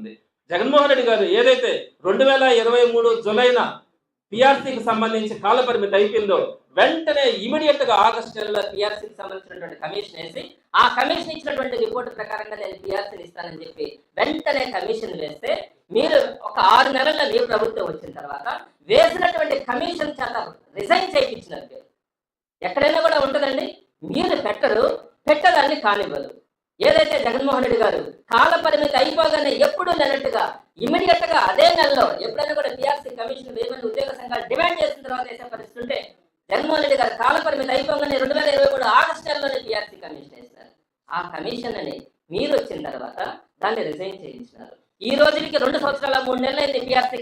ఉంది జగన్మోహన్ రెడ్డి గారు ఏదైతే రెండు వేల ఇరవై మూడు జులైన పిఆర్సీకి సంబంధించి కాల పరిమితి అయిపోయిందో వెంటనే ఇమీడియట్గా ఆగస్టు నెలలో పిఆర్సీకి సంబంధించినటువంటి కమిషన్ వేసి ఆ కమిషన్ ఇచ్చినటువంటి రిపోర్ట్ ప్రకారంగా నేను పిఆర్సీని ఇస్తానని చెప్పి వెంటనే కమిషన్ వేస్తే మీరు ఒక ఆరు నెలల మీ ప్రభుత్వం వచ్చిన తర్వాత వేసినటువంటి కమిషన్ చేత రిజైన్ చేయించినట్టు. ఎక్కడైనా కూడా ఉంటుందండి. మీరు పెట్టరు పెట్టదాన్ని కానివ్వరు. ఏదైతే జగన్మోహన్ రెడ్డి గారు కాల పరిమితి అయిపోగానే ఎప్పుడు లేనట్టుగా ఇమీడియట్గా అదే నెలలో ఎప్పుడైనా కూడా పిఆర్సీ కమిషన్ వేయమని ఉద్యోగ సంఘాలు డిమాండ్ చేసిన తర్వాత వేసే పరిస్థితి ఉంటే జగన్మోహన్ రెడ్డి గారు కాల పరిమితి అయిపోగానే రెండు వేల ఇరవై మూడు ఆగస్టు నెలలోనే పిఆర్సీ కమిషన్ వేస్తారు ఆ కమిషన్ అని మీరు వచ్చిన తర్వాత దాన్ని రిజైన్ చేయించినారు. ఈ రోజుకి రెండు సంవత్సరాల మూడు నెలలు అయితే పిఆర్సీ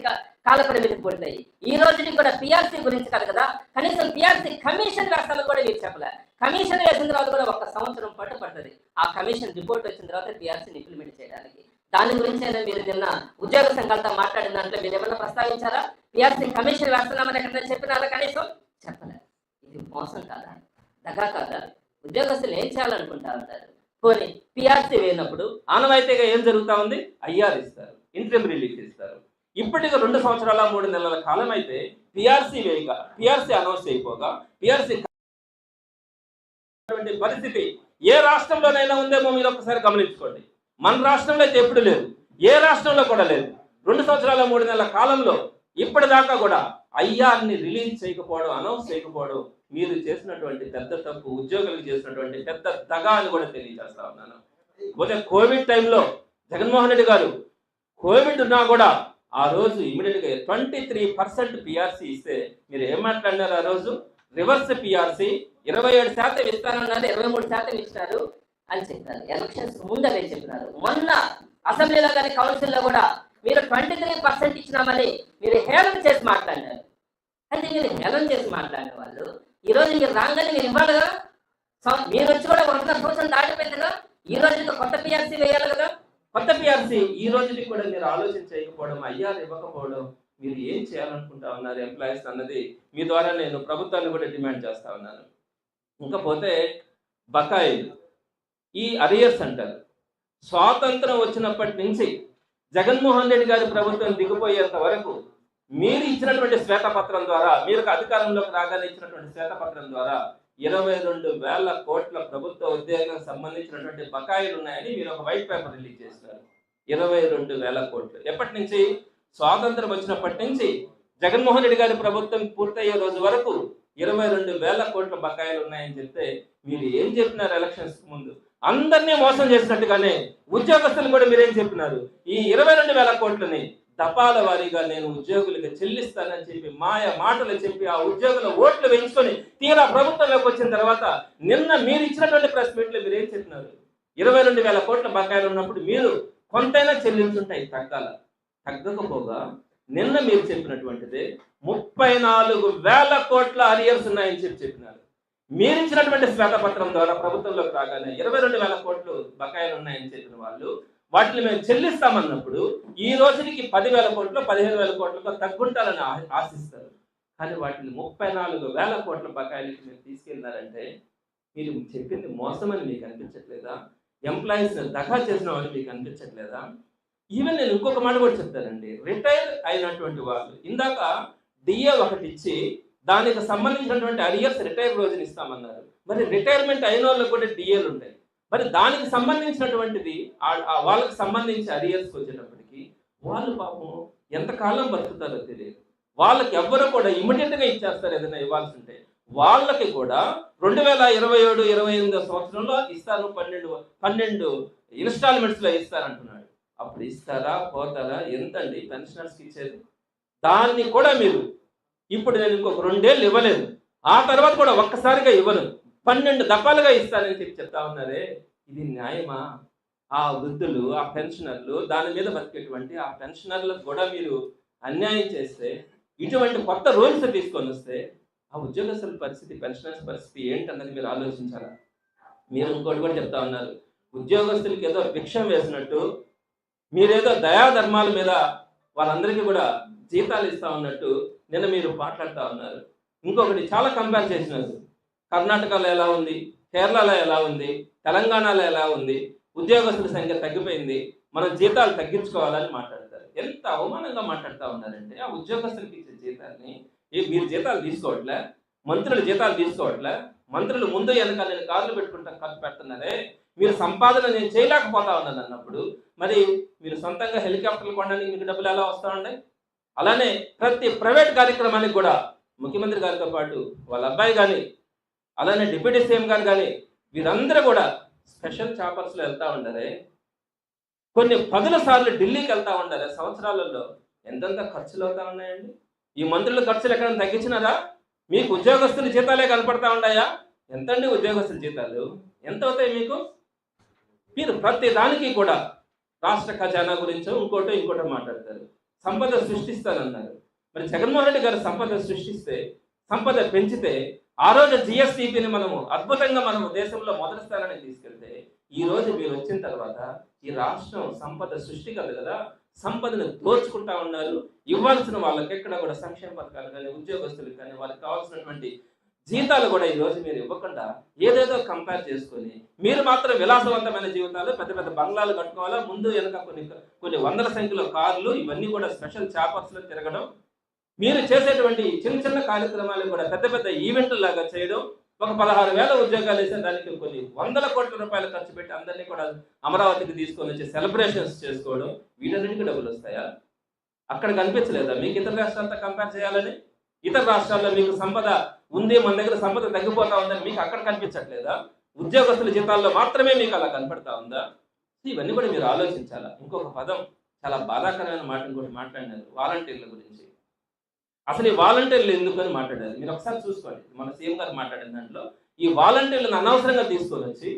కాల పరిమితి పూర్తయి. ఈ రోజుకి కూడా పిఆర్సీ గురించి కాదు కదా? కనీసం పిఆర్సీ కమిషన్ రాష్ట్రాలు కూడా మీరు చెప్పలే. కమిషన్ వేసిన తర్వాత కూడా ఒక సంవత్సరం పాటు పడుతుంది. ఆ కమిషన్ రిపోర్ట్ వచ్చిన తర్వాత పిఆర్సీని ఇంప్లిమెంట్ చేయడానికి. దాని గురించి అయినా మీరు నిన్న ఉద్యోగ సంఘాలతో మాట్లాడిన దాంట్లో మీరు ఏమన్నా ప్రస్తావించారా? పిఆర్సీ కమిషన్ వేస్తున్నామని ఎక్కడైనా చెప్పినారా కనీసం? చెప్పలేదు ఇది మోసం కాదా? దగా కాదా? ఉద్యోగస్తులు ఏం చేయాలనుకుంటారు ఉంటారు? పోనీ పిఆర్సీ వేయినప్పుడు ఆనవాయితీగా ఏం జరుగుతా ఉంది? ఐఆర్ ఇస్తారు ఇంట్రీమ్ రిలీఫ్ ఇస్తారు. ఇప్పటికి రెండు సంవత్సరాల మూడు నెలల కాలం అయితే పిఆర్సీ వేయక పిఆర్సీ అనౌన్స్ అయిపోగా పిఆర్సీ పరిస్థితి ఏ రాష్ట్రంలోనైనా ఉందేమో మీరు ఒకసారి గమనించుకోండి. మన రాష్ట్రంలో అయితే ఎప్పుడు లేదు ఏ రాష్ట్రంలో కూడా లేదు. రెండు సంవత్సరాల మూడు నెలల కాలంలో ఇప్పటిదాకా కూడా ఐఆర్ని రిలీజ్ చేయకపోవడం అనౌన్స్ చేయకపోవడం మీరు చేసినటువంటి పెద్ద తప్పు ఉద్యోగులకు చేసినటువంటి పెద్ద తగ అని కూడా తెలియజేస్తా ఉన్నాను. పోతే కోవిడ్ టైంలో జగన్మోహన్ రెడ్డి గారు కోవిడ్ ఉన్నా కూడా ఆ రోజు ఇమీడియట్గా ట్వంటీ త్రీ పర్సెంట్ పిఆర్సీ ఇస్తే మీరు ఏం మాట్లాడినారు ఆ రోజు? రివర్స్ పిఆర్సీ ఇరవై ఏడు శాతం ఇస్తానన్నారు ఇరవై మూడు శాతం ఇస్తారు అని చెప్పారు. ఎలక్షన్స్ ముందరే చెప్పినారు మొన్న అసెంబ్లీలో కానీ కౌన్సిల్లో కూడా మీరు ట్వంటీ త్రీ పర్సెంట్ ఇచ్చినామని మీరు హేళన చేసి మాట్లాడినారు. అయితే మీరు హేళన చేసి మాట్లాడిన వాళ్ళు ఈ రోజు మీరు రాగానే మీరు ఇవ్వాలి కదా? మీరు వచ్చి కూడా వంద సంవత్సరం దాటిపోయింది కదా ఈ రోజు కొత్త పిఆర్సీ వేయాలి కదా? కొత్త పిఆర్సీ ఈ రోజుకి కూడా మీరు ఆలోచన చేయకపోవడం అయ్యారు ఇవ్వకపోవడం మీరు ఏం చేయాలనుకుంటా ఉన్నారు ఎంప్లాయీస్ అన్నది మీ ద్వారా నేను ప్రభుత్వాన్ని కూడా డిమాండ్ చేస్తా ఉన్నాను. ఇంకపోతే బకాయిలు ఈ అరియర్స్ అంటారు స్వాతంత్రం వచ్చినప్పటి నుంచి జగన్మోహన్ రెడ్డి గారి ప్రభుత్వం దిగిపోయేంత వరకు మీరు ఇచ్చినటువంటి శ్వేతపత్రం ద్వారా మీరు అధికారంలోకి రాగానే ఇచ్చినటువంటి శ్వేతపత్రం ద్వారా ఇరవై రెండు వేల కోట్ల ప్రభుత్వ ఉద్యోగం సంబంధించినటువంటి బకాయిలు ఉన్నాయని మీరు ఒక వైట్ పేపర్ రిలీజ్ చేస్తున్నారు ఇరవై రెండు వేల కోట్లు. ఎప్పటి నుంచి? స్వాతంత్రం వచ్చినప్పటి నుంచి. జగన్మోహన్ రెడ్డి గారి ప్రభుత్వం పూర్తయ్యే రోజు వరకు ఇరవై రెండు వేల కోట్ల బకాయిలు ఉన్నాయని చెప్తే మీరు ఏం చెప్పినారు ఎలక్షన్స్ ముందు? అందరినీ మోసం చేసినట్టుగానే ఉద్యోగస్తులు కూడా మీరేం చెప్పినారు? ఈ ఇరవై రెండు వేల కోట్లని తపాల వారీగా నేను ఉద్యోగులకు చెల్లిస్తానని చెప్పి మాయ మాటలు చెప్పి ఆ ఉద్యోగుల ఓట్లు వేయించుకొని తీరా ప్రభుత్వంలోకి వచ్చిన తర్వాత నిన్న మీరు ఇచ్చినటువంటి ప్రెస్ మీట్లో మీరు ఏం చెప్పినారు? ఇరవై రెండు వేల కోట్ల బకాయిలు ఉన్నప్పుడు మీరు కొంతైనా చెల్లించుంటాయి తగ్గాల. తగ్గకపోగా నిన్న మీరు చెప్పినటువంటిది ముప్పై నాలుగు వేల కోట్ల అరియర్స్ ఉన్నాయని చెప్పి చెప్పినారు. మీరు ఇచ్చినటువంటి శ్వేతపత్రం ద్వారా ప్రభుత్వంలోకి రాగానే ఇరవై రెండు వేల కోట్లు బకాయిలు ఉన్నాయని చెప్పిన వాళ్ళు వాటిని మేము చెల్లిస్తామన్నప్పుడు ఈ రోజుకి పదివేల కోట్లు పదిహేను వేల కోట్లకు తగ్గుంటారని ఆశిస్తారు. కానీ వాటిని ముప్పై నాలుగు వేల కోట్ల బకాయిలకి మీరు తీసుకెళ్ళారంటే మీరు చెప్పింది మోసమని మీకు అనిపించట్లేదా? ఎంప్లాయీస్ని దగా చేసిన వాళ్ళు మీకు అనిపించట్లేదా? ఈవెన్ నేను ఇంకొక మాట కూడా చెప్తానండి. రిటైర్ అయినటువంటి వాళ్ళు ఇందాక డిఏ ఒకటి ఇచ్చి దానికి సంబంధించినటువంటి అరియర్స్ రిటైర్ రోజున ఇస్తామన్నారు. మరి రిటైర్మెంట్ అయిన వాళ్ళకి కూడా డిఏలు ఉంటాయి. మరి దానికి సంబంధించినటువంటిది ఆ- వాళ్ళకి సంబంధించి అరియర్స్కి వచ్చేటప్పటికి వాళ్ళు పాపం ఎంతకాలం బతుకుతారో తెలియదు. వాళ్ళకి ఎవ్వరు కూడా ఇమ్మీడియట్గా ఇచ్చేస్తారు ఏదైనా ఇవ్వాల్సి ఉంటే వాళ్ళకి కూడా రెండు వేల ఇరవై ఏడు ఇరవై ఎనిమిదో సంవత్సరంలో ఇస్తారు పన్నెండు పన్నెండు ఇన్స్టాల్మెంట్స్లో ఇస్తారంటున్నాడు. అప్పుడు ఇస్తారా పోతారా ఎంతండి? పెన్షనర్స్కి ఇచ్చేది. దాన్ని కూడా మీరు ఇప్పుడు నేను ఇంకొక రెండేళ్ళు ఇవ్వలేదు. ఆ తర్వాత కూడా ఒక్కసారిగా ఇవ్వను. పన్నెండు దఫాలుగా ఇస్తానని చెప్పి చెప్తా ఉన్నారే. ఇది న్యాయమా? ఆ వృద్ధులు ఆ పెన్షనర్లు దాని మీద బతికేటువంటి ఆ పెన్షనర్లకు కూడా మీరు అన్యాయం చేస్తే ఇటువంటి కొత్త రూల్స్ తీసుకొని వస్తే ఆ ఉద్యోగస్తుల పరిస్థితి పెన్షనర్స్ పరిస్థితి ఏంటన్నది మీరు ఆలోచించాలా? మీరు ఇంకోటి కూడా చెప్తా ఉన్నారు. ఉద్యోగస్తులకి ఏదో భిక్షం వేసినట్టు మీరేదో దయాధర్మాల మీద వాళ్ళందరికీ కూడా జీతాలు ఇస్తా ఉన్నట్టు నిన్న మీరు మాట్లాడుతూ ఉన్నారు. ఇంకొకటి చాలా కంపేర్ చేసినారు. కర్ణాటకలో ఎలా ఉంది? కేరళలో ఎలా ఉంది? తెలంగాణలో ఎలా ఉంది? ఉద్యోగస్తుల సంఖ్య తగ్గిపోయింది. మనం జీతాలు తగ్గించుకోవాలని మాట్లాడతారు. ఎంత అవమానంగా మాట్లాడుతూ ఉన్నారంటే ఆ ఉద్యోగస్తులకి ఇచ్చే జీతాన్ని ఏ మీరు జీతాలు తీసుకోవట్లే మంత్రులు జీతాలు తీసుకోవట్లే మంత్రులు ముందు వెనక నేను కార్లు పెట్టుకుంటా ఖర్చు పెడుతున్నారే మీరు సంపాదన నేను చేయలేకపోతా ఉన్నాను అన్నప్పుడు మరి మీరు సొంతంగా హెలికాప్టర్లు కొనడానికి మీకు డబ్బులు ఎలా వస్తా ఉన్నాయి? అలానే ప్రతి ప్రైవేట్ కార్యక్రమానికి కూడా ముఖ్యమంత్రి గారితో పాటు వాళ్ళ అబ్బాయి కానీ అలానే డిప్యూటీ సీఎం గారు కానీ వీరందరూ కూడా స్పెషల్ చాపర్స్లో వెళ్తూ ఉండరే. కొన్ని పదుల సార్లు ఢిల్లీకి వెళ్తూ ఉండాలి సంవత్సరాలలో ఎంతెంత ఖర్చులు అవుతా ఉన్నాయండి? ఈ మంత్రుల ఖర్చులు ఎక్కడైనా తగ్గించినారా? మీకు ఉద్యోగస్తుల జీతాలే కనపడతా ఉన్నాయా? ఎంతండి ఉద్యోగస్తుల జీతాలు? ఎంత అవుతాయి మీకు? మీరు ప్రతి దానికి కూడా రాష్ట్ర ఖజానా గురించో ఇంకోటో ఇంకోటో మాట్లాడతారు. సంపద సృష్టిస్తానన్నారు. మరి జగన్మోహన్ రెడ్డి గారు సంపద సృష్టిస్తే సంపద పెంచితే ఆ రోజు జిఎస్టిపిని మనము అద్భుతంగా మనము దేశంలో మొదటి స్థానానికి తీసుకెళ్తే ఈ రోజు మీరు వచ్చిన తర్వాత ఈ రాష్ట్రం సంపద సృష్టి కాదు కదా సంపదను దోచుకుంటా ఉన్నారు. ఇవ్వాల్సిన వాళ్ళకి ఎక్కడ కూడా సంక్షేమ పథకాలు కానీ ఉద్యోగస్తులకు కానీ వాళ్ళకి కావాల్సినటువంటి జీతాలు కూడా ఈ రోజు మీరు ఇవ్వకుండా ఏదేదో కంపేర్ చేసుకొని మీరు మాత్రం విలాసవంతమైన జీవితాలు పెద్ద పెద్ద బంగ్లాలు కట్టుకోవాలా? ముందు వెనక కొన్ని కొన్ని వందల సంఖ్యలో కార్లు ఇవన్నీ కూడా స్పెషల్ చాపర్స్లో తిరగడం మీరు చేసేటువంటి చిన్న చిన్న కార్యక్రమాలు కూడా పెద్ద పెద్ద ఈవెంట్లు లాగా చేయడం ఒక పదహారు వేల ఉద్యోగాలు వేసిన దానికి కొన్ని వందల కోట్ల రూపాయలు ఖర్చు పెట్టి అందరినీ కూడా అమరావతికి తీసుకొని వచ్చి సెలబ్రేషన్స్ చేసుకోవడం వీటన్నిటికీ డబ్బులు వస్తాయా? అక్కడ కనిపించలేదా? మీకు ఇతర రాష్ట్రాలతో కంపేర్ చేయాలని? ఇతర రాష్ట్రాల్లో మీకు సంపద ఉంది మన దగ్గర సంపద తగ్గిపోతా ఉందని మీకు అక్కడ కనిపించట్లేదా? ఉద్యోగస్తుల జీతాల్లో మాత్రమే మీకు అలా కనపడతా ఉందా? ఇవన్నీ కూడా మీరు ఆలోచించాలా? ఇంకొక పదం చాలా బాధాకరమైన మాట ఇంకోటి మాట్లాడినారు వాలంటీర్ల గురించి. అసలు ఈ వాలంటీర్లు ఎందుకు అని మాట్లాడారు? మీరు ఒకసారి చూసుకోండి. మన సీఎం గారు మాట్లాడిన దాంట్లో ఈ వాలంటీర్లను అనవసరంగా తీసుకొని వచ్చి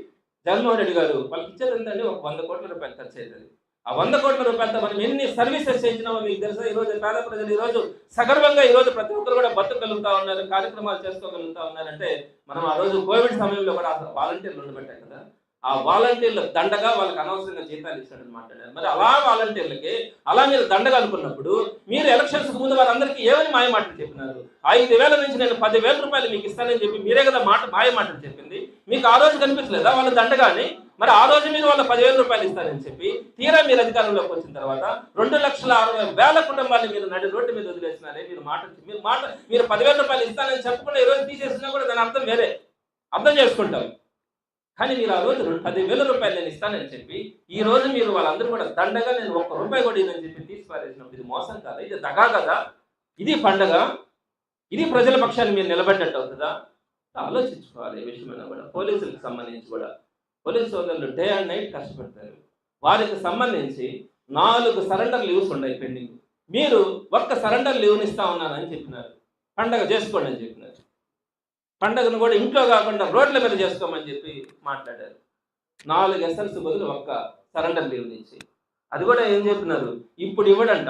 జగన్మోహన్ రెడ్డి గారు వాళ్ళకి ఇచ్చేది ఏంటంటే ఒక వంద కోట్ల రూపాయలు ఖర్చు అవుతుంది ఆ వంద కోట్ల రూపాయలతో మనం ఎన్ని సర్వీసెస్ చేసినామో మీకు తెలుసా? ఈ రోజు పేద ప్రజలు ఈ రోజు సగర్వంగా ఈరోజు ప్రతి ఒక్కరు కూడా బతకగలుగుతా ఉన్నారు కార్యక్రమాలు చేసుకోగలుగుతా ఉన్నారంటే మనం ఆ రోజు కోవిడ్ సమయంలో కూడా అసలు వాలంటీర్లు ఉండబెట్టాం కదా. ఆ వాలంటీర్ల దండగా వాళ్ళకి అనవసరంగా జీతాలు ఇచ్చాడని మాట్లాడారు. మరి అలా వాలంటీర్లకి అలా మీరు దండగా అనుకున్నప్పుడు మీరు ఎలక్షన్స్ ముందు వారందరికీ ఏమని మాయ మాటలు చెప్పినారు? ఐదు వేల నుంచి నేను పదివేల రూపాయలు మీకు ఇస్తానని చెప్పి మీరే కదా మాట మాయ మాటలు చెప్పింది. మీకు ఆ రోజు కనిపించలేదా వాళ్ళ దండగాని మరి ఆ రోజు మీరు వాళ్ళ పదివేల రూపాయలు ఇస్తారని చెప్పి తీరా మీరు అధికారంలోకి వచ్చిన తర్వాత రెండు లక్షల అరవై వేల కుటుంబాన్ని మీరు నడి రోడ్డు మీద వదిలేసినారే? మీరు మాట మీరు మాట మీరు పదివేల రూపాయలు ఇస్తానని చెప్పకుండా ఈ రోజు తీసేసినా కూడా దాని అర్థం వేరే. అర్థం చేసుకుంటాం. కానీ మీరు ఆ రోజు పదివేల రూపాయలు నేను ఇస్తానని చెప్పి ఈ రోజు మీరు వాళ్ళందరూ కూడా దండగా నేను ఒక్క రూపాయి కూడా ఇదని చెప్పి తీసి ఇది మోసం కాదా? ఇది దగా కదా? ఇది పండగ? ఇది ప్రజల పక్షాన్ని మీరు నిలబడ్డట్టు అవుతుందా? ఆలోచించుకోవాలి ఈ విషయమైనా కూడా. పోలీసులకు సంబంధించి కూడా. పోలీసు సోదరులు డే అండ్ నైట్ కష్టపడతారు. వారికి సంబంధించి నాలుగు సరెండర్ లీవ్స్ ఉన్నాయి పెండింగ్. మీరు ఒక్క సరెండర్ లీవ్ని ఇస్తా ఉన్నానని చెప్పినారు. పండగ చేసుకోండి అని చెప్పినారు. పండగను కూడా ఇంట్లో కాకుండా రోడ్ల మీద చేసుకోమని చెప్పి మాట్లాడారు. నాలుగు ఎస్ఎల్స్ బదులు ఒక్క సరెండర్ లీవ్ నుంచి. అది కూడా ఏం చెప్పినారు? ఇప్పుడు ఇవ్వడంట.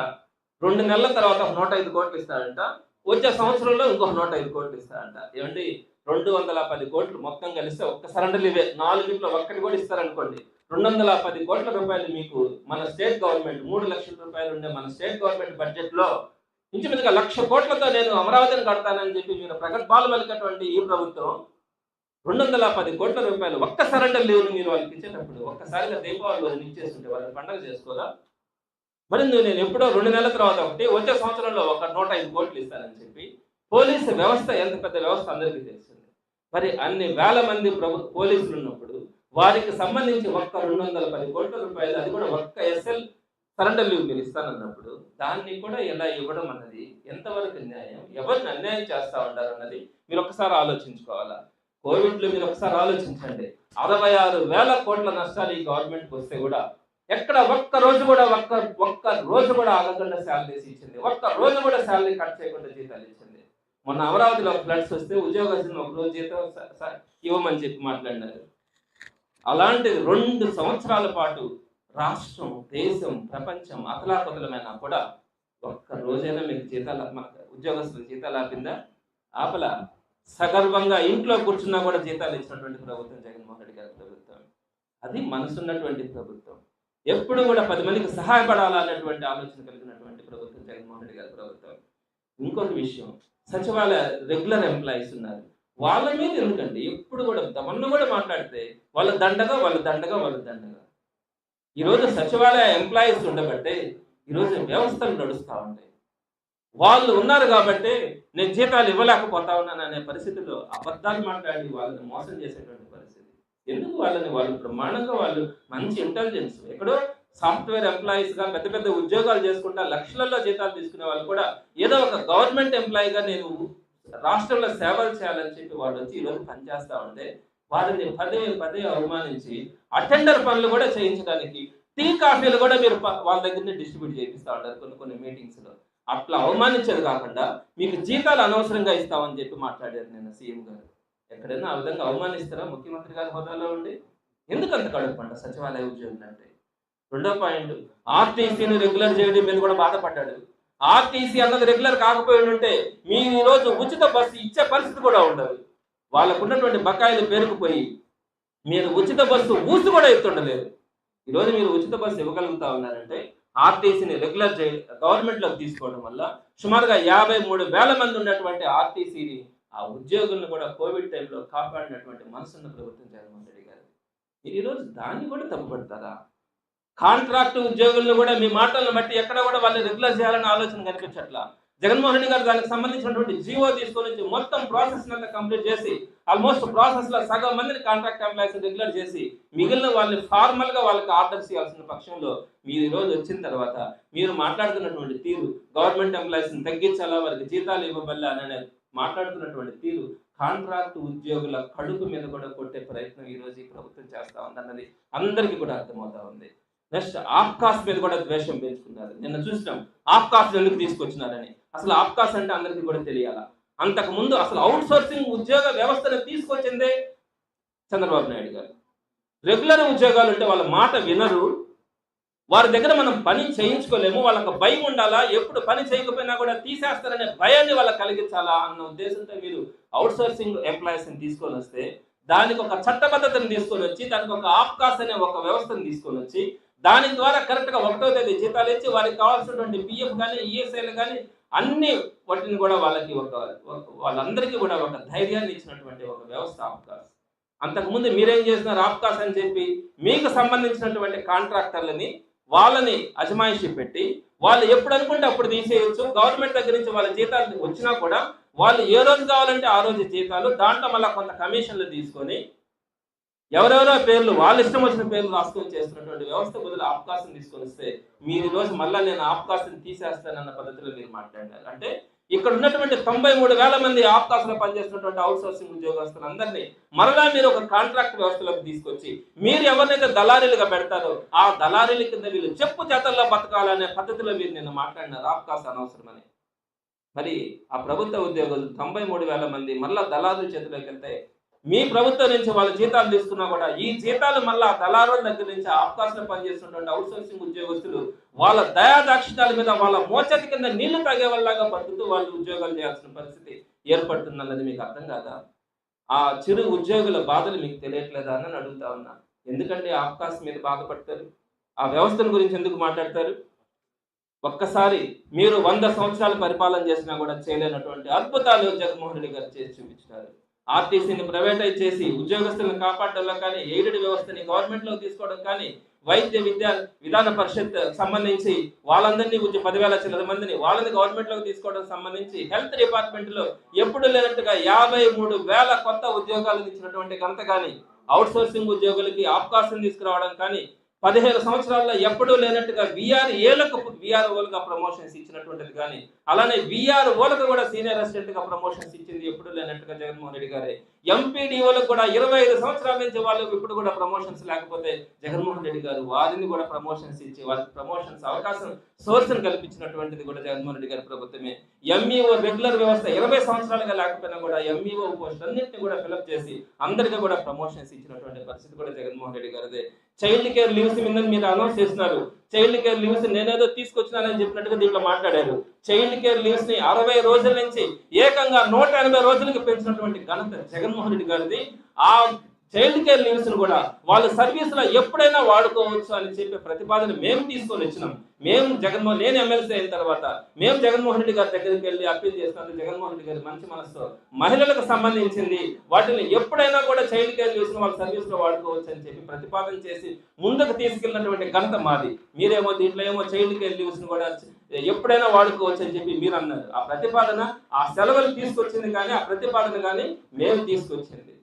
రెండు నెలల తర్వాత నూట ఐదు కోట్లు ఇస్తాడంట. వచ్చే సంవత్సరంలో ఇంకొక నూట ఐదు కోట్లు ఇస్తాడంట. ఏమండి? రెండు వందల పది కోట్లు మొత్తం కలిస్తే ఒక్క సరెండర్ లీవే. నాలుగింట్లో ఒక్కటి కూడా ఇస్తారనుకోండి. రెండు వందల పది కోట్ల రూపాయలు మీకు మన స్టేట్ గవర్నమెంట్ మూడు లక్షల రూపాయలు ఉండే మన స్టేట్ గవర్నమెంట్ బడ్జెట్లో ఇంచుమించుగా లక్ష కోట్లతో నేను అమరావతిని కడతానని చెప్పి మీరు ప్రగల్భాలు పలికినటువంటి ఈ ప్రభుత్వం రెండు వందల పది కోట్ల రూపాయలు ఒక్క సరెండర్ లీవ్ని మీరు వాళ్ళకి ఇచ్చేటప్పుడు ఒక్కసారిగా దీపావళి రోజు ఇచ్చేస్తుంటే వాళ్ళని పండగ చేసుకోరా మరి నువ్వు నేను ఎప్పుడో రెండు నెలల తర్వాత ఒకటి వచ్చే సంవత్సరంలో ఒక నూట ఐదు కోట్లు ఇస్తానని చెప్పి పోలీసు వ్యవస్థ ఎంత పెద్ద వ్యవస్థ అందరికీ తెలిసింది మరి అన్ని వేల మంది ప్రభు పోలీసులు ఉన్నప్పుడు వారికి సంబంధించి ఒక్క రెండు వందల పది కోట్ల రూపాయలు అది కూడా ఒక్క ఎస్ఎల్ సరెండర్ లీవ్ మీరు ఇస్తానన్నప్పుడు దాన్ని కూడా ఎలా ఇవ్వడం అన్నది ఎంతవరకు న్యాయం? ఎవరిని అన్యాయం చేస్తూ ఉంటారు అన్నది మీరు ఒకసారి ఆలోచించుకోవాలా? కోవిడ్లో మీరు ఒకసారి ఆలోచించండి. అరవై ఆరు వేల కోట్ల నష్టాలు ఈ గవర్నమెంట్కి వస్తే కూడా ఎక్కడ ఒక్క రోజు కూడా ఒక్క ఒక్క రోజు కూడా ఆగకుండా శాలరీస్ ఇచ్చింది ఒక్క రోజు కూడా శాలరీ కట్ చేయకుండా జీతాలు ఇచ్చింది. మొన్న అమరావతిలో ఫ్లడ్స్ వస్తే ఉద్యోగస్తులు ఒక రోజు జీతం ఇవ్వమని చెప్పి మాట్లాడినారు. అలాంటి రెండు సంవత్సరాల పాటు రాష్ట్రం దేశం ప్రపంచం అతలాకుతలమైనా కూడా ఒక్క రోజైనా మీకు జీతాలు ఉద్యోగస్తులు జీతాలు ఆపిందా ఆపల. సగర్వంగా ఇంట్లో కూర్చున్నా కూడా జీతాలు ఇచ్చినటువంటి ప్రభుత్వం జగన్మోహన్ రెడ్డి గారి ప్రభుత్వం. అది మనసున్నటువంటి ప్రభుత్వం. ఎప్పుడు కూడా పది మందికి సహాయపడాలన్నటువంటి ఆలోచన కలిగినటువంటి ప్రభుత్వం జగన్మోహన్ రెడ్డి గారి ప్రభుత్వం. ఇంకొక విషయం సచివాలయ రెగ్యులర్ ఎంప్లాయీస్ ఉన్నారు. వాళ్ళ మీద ఎందుకండి? ఎప్పుడు కూడా మొన్న కూడా మాట్లాడితే వాళ్ళ దండగా వాళ్ళ దండగా వాళ్ళ దండగా. ఈరోజు సచివాలయ ఎంప్లాయీస్ ఉండబట్టే ఈరోజు వ్యవస్థలు నడుస్తూ ఉంటాయి. వాళ్ళు ఉన్నారు కాబట్టి నేను జీతాలు ఇవ్వలేకపోతా ఉన్నాను అనే పరిస్థితిలో అబద్ధాలు మాట్లాడి వాళ్ళని మోసం చేసేటువంటి పరిస్థితి. ఎందుకు వాళ్ళని వాళ్ళు బ్రహ్మాండంగా వాళ్ళు మంచి ఇంటెలిజెన్స్ ఎక్కడో సాఫ్ట్వేర్ ఎంప్లాయీస్గా పెద్ద పెద్ద ఉద్యోగాలు చేసుకుంటా లక్షలలో జీతాలు తీసుకునే వాళ్ళు కూడా ఏదో ఒక గవర్నమెంట్ ఎంప్లాయీగా నేను రాష్ట్రంలో సేవలు చేయాలని చెప్పి వాళ్ళు వచ్చి ఈరోజు పనిచేస్తూ ఉంటే వారిని పదే పదే అవమానించి అటెండర్ పనులు కూడా చేయించడానికి టీ కాఫీలు కూడా మీరు వాళ్ళ దగ్గర డిస్ట్రిబ్యూట్ చేపిస్తా ఉంటారు కొన్ని కొన్ని మీటింగ్స్లో అట్లా అవమానించేది కాకుండా మీకు జీతాలు అనవసరంగా ఇస్తామని చెప్పి మాట్లాడారు నేను సీఎం గారు. ఎక్కడైనా ఆ విధంగా అవమానిస్తారా? ముఖ్యమంత్రి గారి హోదాలో ఉండి? ఎందుకు అంత కడుపుంట సచివాలయ ఉద్యోగులు అంటే? రెండో పాయింట్ ఆర్టీసీని రెగ్యులర్ చేయడం మీద కూడా బాధపడ్డాడు. ఆర్టీసీ అన్నది రెగ్యులర్ కాకపోయి ఉంటే మీ రోజు ఉచిత బస్సు ఇచ్చే పరిస్థితి కూడా ఉండదు. వాళ్ళకు ఉన్నటువంటి బకాయిలు పేరుకుపోయి మీరు ఉచిత బస్సు ఊసి కూడా ఎత్తుండలేదు. ఈరోజు మీరు ఉచిత బస్సు ఇవ్వగలుగుతా ఉన్నారంటే ఆర్టీసీని రెగ్యులర్ చే గవర్నమెంట్లోకి తీసుకోవడం వల్ల సుమారుగా యాభై మూడు వేల మంది ఉన్నటువంటి ఆర్టీసీని ఆ ఉద్యోగులను కూడా కోవిడ్ టైంలో కాపాడినటువంటి మనసున్న ప్రభుత్వం జగన్మోహన్ రెడ్డి గారు. మీరు ఈరోజు దాన్ని కూడా తప్పుపడతారా? కాంట్రాక్ట్ ఉద్యోగులను కూడా మీ మాటలను బట్టి ఎక్కడ కూడా వాళ్ళని రెగ్యులర్ చేయాలనే ఆలోచన కనిపించట్లా? జగన్మోహన్ రెడ్డి గారు దానికి సంబంధించినటువంటి జీవో తీసుకొని వచ్చి మొత్తం ప్రాసెస్ అంతా కంప్లీట్ చేసి ఆల్మోస్ట్ ప్రాసెస్లో సగం మందిని కాంట్రాక్ట్ ఎంప్లాయీస్ రెగ్యులర్ చేసి మిగిలిన వాళ్ళని ఫార్మల్గా వాళ్ళకి ఆర్డర్స్ ఇవ్వాల్సిన పక్షంలో మీరు ఈ రోజు వచ్చిన తర్వాత మీరు మాట్లాడుతున్నటువంటి తీరు గవర్నమెంట్ ఎంప్లాయీస్ని తగ్గించాలా వారికి జీతాలు ఇవ్వబల్లా అనే మాట్లాడుతున్నటువంటి తీరు కాంట్రాక్ట్ ఉద్యోగుల కడుపు మీద కూడా కొట్టే ప్రయత్నం ఈ రోజు ఈ ప్రభుత్వం చేస్తా ఉంది అన్నది అందరికీ కూడా అర్థమవుతా ఉంది. నెక్స్ట్ ఆఫ్కాస్ మీద కూడా ద్వేషం పెంచుకున్నారు నిన్న చూసినాం ఆఫ్కాస్ ఎందుకు తీసుకొచ్చినారని. అసలు ఆఫ్కాస్ అంటే అందరికీ కూడా తెలియాలా? అంతకు ముందు అసలు అవుట్ సోర్సింగ్ ఉద్యోగ వ్యవస్థను తీసుకొచ్చిందే చంద్రబాబు నాయుడు గారు. రెగ్యులర్ ఉద్యోగాలు ఉంటే వాళ్ళ మాట వినరు. వారి దగ్గర మనం పని చేయించుకోలేము. వాళ్ళకి భయం ఉండాలా? ఎప్పుడు పని చేయకపోయినా కూడా తీసేస్తారనే భయాన్ని వాళ్ళకి కలిగించాలా అన్న ఉద్దేశంతో మీరు అవుట్ సోర్సింగ్ ఎంప్లాయీస్ని తీసుకొని వస్తే దానికి ఒక చట్టబద్ధతను తీసుకొని వచ్చి దానికి ఒక ఆఫ్కాస్ అనే ఒక వ్యవస్థను తీసుకొని వచ్చి దాని ద్వారా కరెక్ట్గా ఒకటో తేదీ జీతాలు ఇచ్చి వారికి కావాల్సినటువంటి పిఎఫ్ కానీ ఈఎస్ఐలు కానీ అన్ని వాటిని కూడా వాళ్ళకి ఒక వాళ్ళందరికీ కూడా ఒక ధైర్యాన్ని ఇచ్చినటువంటి ఒక వ్యవస్థ ఆఫ్కాస్ అంతకుముందు మీరేం చేస్తున్నారు ఆఫ్కాస్ అని చెప్పి మీకు సంబంధించినటువంటి కాంట్రాక్టర్లని వాళ్ళని అజమాయిషి పెట్టి వాళ్ళు ఎప్పుడు అనుకుంటే అప్పుడు తీసేయచ్చు. గవర్నమెంట్ దగ్గర నుంచి వాళ్ళ జీతాలు వచ్చినా కూడా వాళ్ళు ఏ రోజు కావాలంటే ఆ రోజు జీతాలు దాంట్లో మళ్ళీ కొంత కమిషన్లు తీసుకొని ఎవరెవరో పేర్లు వాళ్ళ ఇష్టం వచ్చిన పేర్లు రాసుకొని చేస్తున్నటువంటి వ్యవస్థ బదులు అవకాశం తీసుకొని వస్తే మీరు రోజు మళ్ళీ నేను అవకాశం తీసేస్తానన్న పద్ధతిలో మీరు మాట్లాడారు. అంటే ఇక్కడ ఉన్నటువంటి తొంభై మూడు వేల మంది ఆఫ్కాసులో పనిచేస్తున్నటువంటి అవుట్ సోర్సింగ్ ఉద్యోగస్తులందరినీ మరలా మీరు ఒక కాంట్రాక్ట్ వ్యవస్థలోకి తీసుకొచ్చి మీరు ఎవరినైతే దళారీలుగా పెడతారో ఆ దళారీల కింద వీళ్ళు చెప్పు చేతల్లో బతకాలనే పద్ధతిలో మీరు నిన్న మాట్లాడినారు. ఆప్కాస్ అనవసరమని. మరి ఆ ప్రభుత్వ ఉద్యోగులు తొంభై మూడు వేల మంది మరలా దళారుల చేతిలోకి వెళ్తే మీ ప్రభుత్వం నుంచి వాళ్ళ జీతాలు తీసుకున్నా కూడా ఈ జీతాలు మళ్ళా దళారుల దగ్గర నుంచి అవకాశం పనిచేస్తున్నటువంటి అవుట్ సోర్సింగ్ ఉద్యోగస్తులు వాళ్ళ దయాదాక్షిణాల మీద వాళ్ళ మోచతి కింద నీళ్ళు తాగే వాళ్ళగా బతుకుతూ వాళ్ళు ఉద్యోగాలు చేయాల్సిన పరిస్థితి ఏర్పడుతుందన్నది మీకు అర్థం కాదా? ఆ చిరు ఉద్యోగుల బాధలు మీకు తెలియట్లేదా అని అడుగుతా ఉన్నా. ఎందుకంటే అవకాశం మీద బాధపడతారు. ఆ వ్యవస్థను గురించి ఎందుకు మాట్లాడతారు? ఒక్కసారి మీరు వంద సంవత్సరాలు పరిపాలన చేసినా కూడా చేయలేనటువంటి అద్భుతాలు జగన్మోహన్ రెడ్డి గారు చేసి చూపించినారు. ఆర్టీసీని ప్రైవేటైజ్ చేసి ఉద్యోగస్తులను కాపాడడంలో కానీ ఎయిడెడ్ వ్యవస్థని గవర్నమెంట్లో తీసుకోవడం కానీ వైద్య విద్యా విధాన పరిషత్ సంబంధించి వాళ్ళందరినీ ఉద్య- పదివేల చిల్లర మందిని వాళ్ళని గవర్నమెంట్లోకి తీసుకోవడం సంబంధించి హెల్త్ డిపార్ట్మెంట్లో ఎప్పుడు లేనట్టుగా యాభై మూడు వేల కొత్త ఉద్యోగాలు ఇచ్చినటువంటి ఘనత కానీ అవుట్ సోర్సింగ్ ఉద్యోగులకి అవకాశం తీసుకురావడం కానీ పదిహేను సంవత్సరాల్లో ఎప్పుడూ లేనట్టుగా విఆర్ ఏలకు విఆర్ఓలుగా ప్రమోషన్స్ ఇచ్చినటువంటిది కానీ అలానే విఆర్ ఓలకు కూడా సీనియర్ అసిస్టెంట్గా ప్రమోషన్స్ ఇచ్చింది ఎప్పుడు లేనట్టుగా జగన్మోహన్ రెడ్డి గారే. ఎంపీడీఓలకు కూడా ఇరవై ఐదు సంవత్సరాల నుంచి వాళ్ళకు ఇప్పుడు కూడా ప్రమోషన్స్ లేకపోతే జగన్మోహన్ రెడ్డి గారు వారిని కూడా ప్రమోషన్స్ ఇచ్చి వారికి ప్రమోషన్స్ అవకాశం సోర్స్ను కల్పించినటువంటిది కూడా జగన్మోహన్ రెడ్డి గారి ప్రభుత్వమే. ఎంఈఓ రెగ్యులర్ వ్యవస్థ ఇరవై సంవత్సరాలుగా లేకపోయినా కూడా ఎంఈఓ పోస్ట్ అన్నింటినీ కూడా ఫిలప్ చేసి అందరికీ కూడా ప్రమోషన్స్ ఇచ్చినటువంటి పరిస్థితి కూడా జగన్మోహన్ రెడ్డి గారిదే. చైల్డ్ కేర్ లీవ్స్ మీద మీరు అనౌన్స్ చేస్తున్నారు. చైల్డ్ కేర్ లీవ్స్ నేనేదో తీసుకొచ్చినానని చెప్పినట్టుగా దీంట్లో మాట్లాడారు. చైల్డ్ కేర్ లీవ్స్ని అరవై రోజుల నుంచి ఏకంగా నూట ఎనభై రోజులకు పెంచినటువంటి ఘనత జగన్మోహన్ రెడ్డి గారిది. ఆ చైల్డ్ కేర్ లీవ్స్ కూడా వాళ్ళ సర్వీస్లో ఎప్పుడైనా వాడుకోవచ్చు అని చెప్పే ప్రతిపాదన మేము తీసుకొని వచ్చినాం. మేము జగన్మోహన్ నేను ఎమ్మెల్సీ అయిన తర్వాత మేము జగన్మోహన్ రెడ్డి గారి దగ్గరికి వెళ్ళి అప్పీల్ చేసినందుకు జగన్మోహన్ రెడ్డి గారి మంచి మనసు మహిళలకు సంబంధించింది. వాటిని ఎప్పుడైనా కూడా చైల్డ్ కేర్ లీవ్స్ వాళ్ళ సర్వీస్లో వాడుకోవచ్చు అని చెప్పి ప్రతిపాదన చేసి ముందుకు తీసుకెళ్ళినటువంటి ఘనత మాది. మీరేమో దీంట్లో ఏమో చైల్డ్ కేర్ లీవ్స్ కూడా ఎప్పుడైనా వాడుకోవచ్చు అని చెప్పి మీరు అన్నారు ఆ ప్రతిపాదన ఆ సెలవులు తీసుకొచ్చింది కానీ ఆ ప్రతిపాదన కానీ మేము తీసుకొచ్చింది.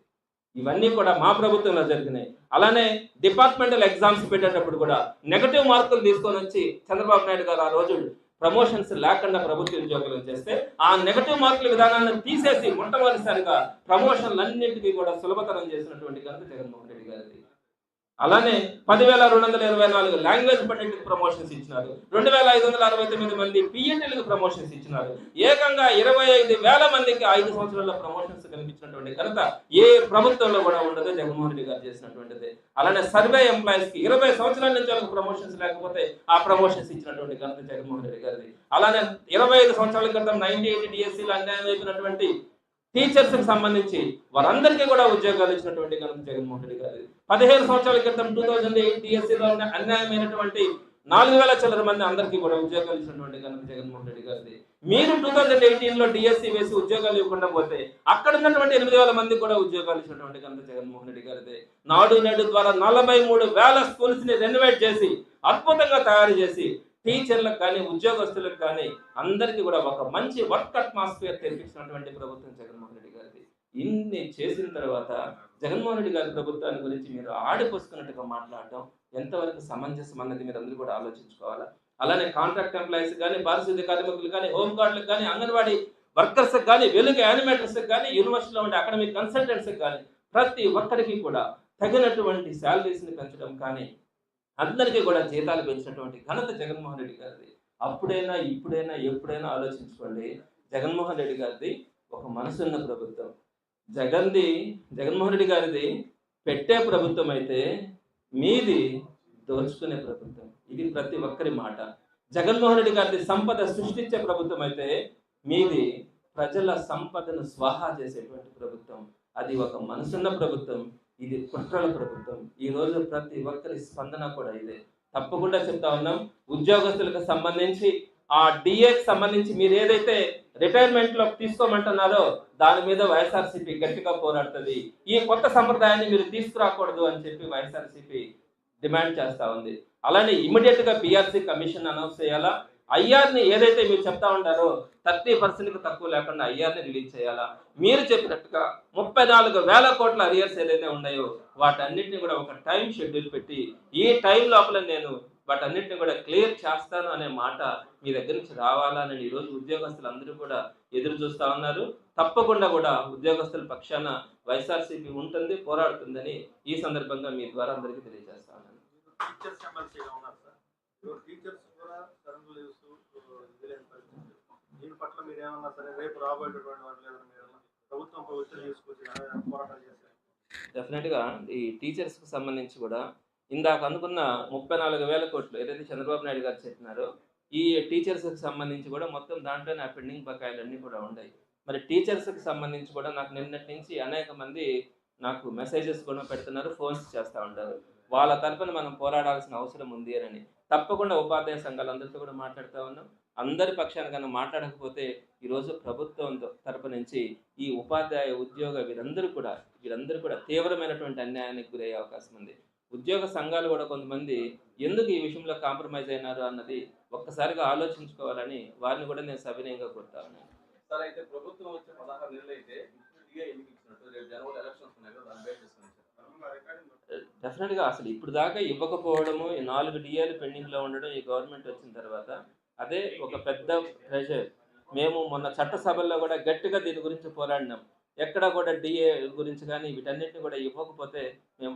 ఇవన్నీ కూడా మా ప్రభుత్వంలో జరిగినాయి. అలానే డిపార్ట్మెంటల్ ఎగ్జామ్స్ పెట్టేటప్పుడు కూడా నెగటివ్ మార్కులు తీసుకొని వచ్చి చంద్రబాబు నాయుడు గారు ఆ రోజు ప్రమోషన్స్ లేకుండా ప్రభుత్వ ఉద్యోగులు చేస్తే ఆ నెగటివ్ మార్కుల విధానాన్ని తీసేసి మొట్టమొదటిసారిగా ప్రమోషన్లు అన్నింటికీ కూడా సులభతరం చేసినటువంటి ఘనత జగన్మోహన్ రెడ్డి గారిది. అలానే పదివేల రెండు వందల ఇరవై నాలుగు లాంగ్వేజ్ పండిట్కి ప్రమోషన్స్ ఇచ్చినారు. రెండు వేల ఐదు వందల అరవై తొమ్మిది మంది పిఎన్టీలకు ప్రమోషన్స్ ఇచ్చినారు. ఏకంగా ఇరవై ఐదు వేల మందికి ఐదు సంవత్సరాల ప్రమోషన్స్ కనిపించినటువంటి ఘనత ఏ ప్రభుత్వంలో కూడా ఉండదు జగన్మోహన్ రెడ్డి గారు చేసినటువంటిది. అలానే సర్వే ఎంప్లాయీస్కి ఇరవై సంవత్సరాల నుంచి వాళ్ళకి ప్రమోషన్స్ లేకపోతే ఆ ప్రమోషన్స్ ఇచ్చినటువంటి ఘనత జగన్మోహన్ రెడ్డి గారిది. అలానే ఇరవై ఐదు సంవత్సరాల క్రితం నైన్టీ ఎయిట్ డిఎస్సీలు అన్యాయం అయిపోయినటువంటి టీచర్స్కి సంబంధించి వారందరికీ కూడా ఉద్యోగాలు ఇచ్చినటువంటి ఘనత జగన్మోహన్ రెడ్డి గారు. పదిహేను సంవత్సరాల క్రితం టూ థౌజండ్ ఎయిట్ డిఎస్సీలో అన్యాయమైనటువంటి నాలుగు వేల చిల్లర మంది అందరికీ కూడా ఉద్యోగాలు ఇచ్చినటువంటి ఘనత జగన్మోహన్ రెడ్డి గారిది. మీరు టూ థౌజండ్ ఎయిటీన్లో డిఎస్సీ వేసి ఉద్యోగాలు ఇవ్వకుండా పోతే అక్కడ ఉన్నటువంటి ఎనిమిది వేల మంది కూడా ఉద్యోగాలు ఇచ్చినటువంటి ఘనత జగన్మోహన్ రెడ్డి గారిది. నాడు నేడు ద్వారా నలభై మూడు వేల స్కూల్స్ని రెనోవేట్ చేసి అద్భుతంగా తయారు చేసి టీచర్లకు కానీ ఉద్యోగస్తులకు కానీ అందరికీ కూడా ఒక మంచి వర్క్ అట్మాస్ఫియర్ తెప్పించినటువంటి ప్రభుత్వం జగన్మోహన్ రెడ్డి గారిది. ఇన్ని చేసిన తర్వాత జగన్మోహన్ రెడ్డి గారి ప్రభుత్వాన్ని గురించి మీరు ఆడిపోసుకున్నట్టుగా మాట్లాడటం ఎంతవరకు సమంజసం అన్నది మీరు అందరూ కూడా ఆలోచించుకోవాలా? అలానే కాంట్రాక్ట్ ఎంప్లాయీస్ కానీ పారిశుద్ధ్య కార్మికులు కానీ హోమ్ గార్డులకు కానీ అంగన్వాడీ వర్కర్స్కి కానీ వెలుగు యానిమేటర్స్ కానీ యూనివర్సిటీలో ఉండే అకాడమిక్ కన్సల్టెంట్స్కి కానీ ప్రతి ఒక్కరికి కూడా తగినటువంటి శాలరీస్ని పెంచడం కానీ అందరికీ కూడా జీతాలు పెంచినటువంటి ఘనత జగన్మోహన్ రెడ్డి గారిది. అప్పుడైనా ఇప్పుడైనా ఎప్పుడైనా ఆలోచించుకోండి. జగన్మోహన్ రెడ్డి గారిది ఒక మనసున్న ప్రభుత్వం. జగన్ది జగన్మోహన్ రెడ్డి గారిది పెట్టే ప్రభుత్వం అయితే మీది దోచుకునే ప్రభుత్వం. ఇది ప్రతి ఒక్కరి మాట. జగన్మోహన్ రెడ్డి గారిది సంపద సృష్టించే ప్రభుత్వం అయితే మీది ప్రజల సంపదను స్వాహా చేసేటువంటి ప్రభుత్వం. అది ఒక మనసున్న ప్రభుత్వం. ఇది కుట్రల ప్రభుత్వం ఈ రోజు ప్రతి ఒక్కరి స్పందన కూడా ఇదే. తప్పకుండా చెప్తా ఉన్నాం. ఉద్యోగస్తులకు సంబంధించి ఆ డిఏకి సంబంధించి మీరు ఏదైతే రిటైర్మెంట్లో తీసుకోమంటున్నారో దాని మీద వైఎస్ఆర్సీపీ గట్టిగా పోరాడుతుంది. ఈ కొత్త సంప్రదాయాన్ని మీరు తీసుకురాకూడదు అని చెప్పి వైఎస్ఆర్సీపీ డిమాండ్ చేస్తా ఉంది. అలానే ఇమీడియట్గా పిఆర్సీ కమిషన్ అనౌన్స్ చేయాలా? ఐఆర్ని ఏదైతే మీరు చెప్తా ఉంటారో థర్టీ పర్సెంట్కి తక్కువ లేకుండా ఐఆర్ని రిలీజ్ చేయాలా? మీరు చెప్పినట్టుగా ముప్పై నాలుగు వేల కోట్ల అరియర్స్ ఏదైతే ఉన్నాయో వాటన్నిటిని కూడా ఒక టైం షెడ్యూల్ పెట్టి ఈ టైం లోపల నేను వాటన్నిటిని కూడా క్లియర్ చేస్తాను అనే మాట మీ దగ్గర నుంచి రావాలని ఈ ఈరోజు ఉద్యోగస్తులు అందరూ కూడా ఎదురు చూస్తూ ఉన్నారు. తప్పకుండా కూడా ఉద్యోగస్తుల పక్షాన వైఎస్ఆర్సీపీ ఉంటుంది పోరాడుతుందని ఈ సందర్భంగా మీ ద్వారా అందరికీ తెలియజేస్తా ఉన్నాను. టీచర్స్ కూడా కరెంట్ లీవ్స్ పరిస్థితి. దీని పట్ల మీరు ఏమన్నా సరే రేపు రాబోయేటటువంటి వాళ్ళు లేదా మీరు ప్రభుత్వంపై ఒత్తిడి తీసుకొచ్చి ఏమైనా పోరాటాలు చేస్తారు ఈ టీచర్స్కి సంబంధించి కూడా ఇందాక అనుకున్న ముప్పై నాలుగు వేల కోట్లు ఏదైతే చంద్రబాబు నాయుడు గారు చెప్పినారో ఈ టీచర్స్కి సంబంధించి కూడా మొత్తం దాంట్లో నా పెండింగ్ బకాయిలు కూడా ఉన్నాయి. మరి టీచర్స్కి సంబంధించి కూడా నాకు నిన్నటి నుంచి అనేక మంది నాకు మెసేజెస్ కూడా పెడుతున్నారు ఫోన్స్ చేస్తూ ఉంటారు. వాళ్ళ తరపున మనం పోరాడాల్సిన అవసరం ఉంది అని. తప్పకుండా ఉపాధ్యాయ సంఘాలందరితో కూడా మాట్లాడుతూ ఉన్నాం. అందరి పక్షాన కన్నా మాట్లాడకపోతే ఈరోజు ప్రభుత్వం తరపు నుంచి ఈ ఉపాధ్యాయ ఉద్యోగ వీరందరూ కూడా వీరందరూ కూడా తీవ్రమైనటువంటి అన్యాయానికి గురయ్యే అవకాశం ఉంది. ఉద్యోగ సంఘాలు కూడా కొంతమంది ఎందుకు ఈ విషయంలో కాంప్రమైజ్ అయినారు అన్నది ఒక్కసారిగా ఆలోచించుకోవాలని వారిని కూడా నేను సవినయంగా కోరుతా ఉన్నాను. సార్ అయితే ప్రభుత్వం వచ్చే పదహారు నెలలు అయితే రేపు జనవరి ఎలక్షన్స్ ఉన్నాయి కదా దాన్ని డెఫినెట్గా గా అసలు ఇప్పుడు దాకా ఇవ్వకపోవడము ఈ నాలుగు డిఏలు పెండింగ్లో ఉండడం ఈ గవర్నమెంట్ వచ్చిన తర్వాత అదే ఒక పెద్ద ప్రెషర్. మేము మొన్న చట్టసభల్లో కూడా గట్టిగా దీని గురించి పోరాడినాం. ఎక్కడ కూడా డిఏ గురించి కానీ వీటన్నిటిని కూడా ఇవ్వకపోతే మేము